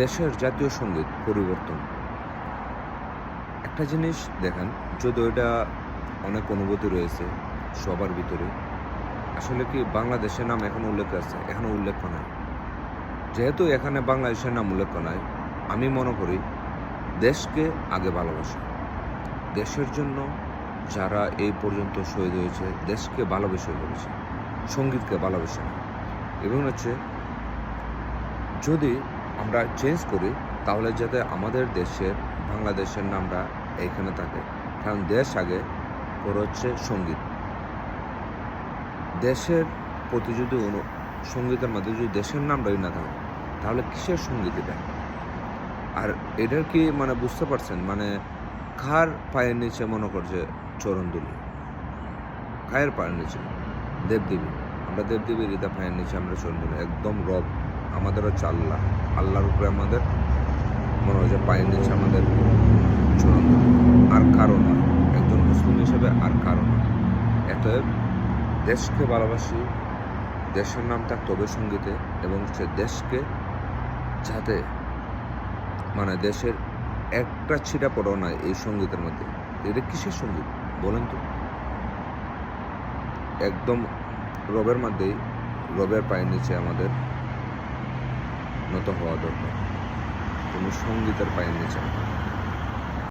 দেশের জাতীয় সংগীত পরিবর্তন। একটা জিনিস দেখেন, যদিও এটা অনেক অনুভূতি রয়েছে সবার ভিতরে, আসলে কি বাংলাদেশের নাম এখন উল্লেখ আছে, এখনও উল্লেখ নাই। যেহেতু এখানে বাংলাদেশের নাম উল্লেখ নাই, আমি মনে করি দেশকে আগে ভালোবাসা। দেশের জন্য যারা এই পর্যন্ত শহীদ হয়েছে, দেশকে ভালোবেসে করেছে সঙ্গীতকে ভালোবেসে এবং হচ্ছে, যদি আমরা চেঞ্জ করি, তাহলে যাতে আমাদের দেশের, বাংলাদেশের নামটা এইখানে থাকে। কারণ দেশ আগে, পরে হচ্ছে সংগীত। দেশের প্রতি যদি অনু, সঙ্গীতের মধ্যে যদি দেশের নামটাই না থাকে, তাহলে কিসের সংগীত এটা? আর এটার কি মানে বুঝতে পারছেন? মানে কার পায়ের নিচে মনে করছে চরণদুলি কায়ের পায়ের নিচে? দেবদেবী আমরা দেবদেবীর হৃদা পায়ের নিচে আমরা চরণদুলি একদম রব। আমাদের হচ্ছে আল্লাহ আল্লাহর উপরে আমাদের মনে হয় যে পায়ের নিচে আমাদের চরণদুলি আর কারও নয় একজন মুসলিম হিসেবে আর কারও নয় এতএব দেশকে ভালোবাসি, দেশের নাম থাকতে হবে সঙ্গীতে এবং সে দেশকে যাতে মানে দেশের একটা ছিটা পড়াও নাই এই সঙ্গীতের মধ্যে। এটা কিসের সংগীত? বলেন তো। একদম রবের মধ্যেই রবের পায়ের নিচে আমাদের নত হওয়া দরকার কোনো সঙ্গীতের পায়ের নিচে।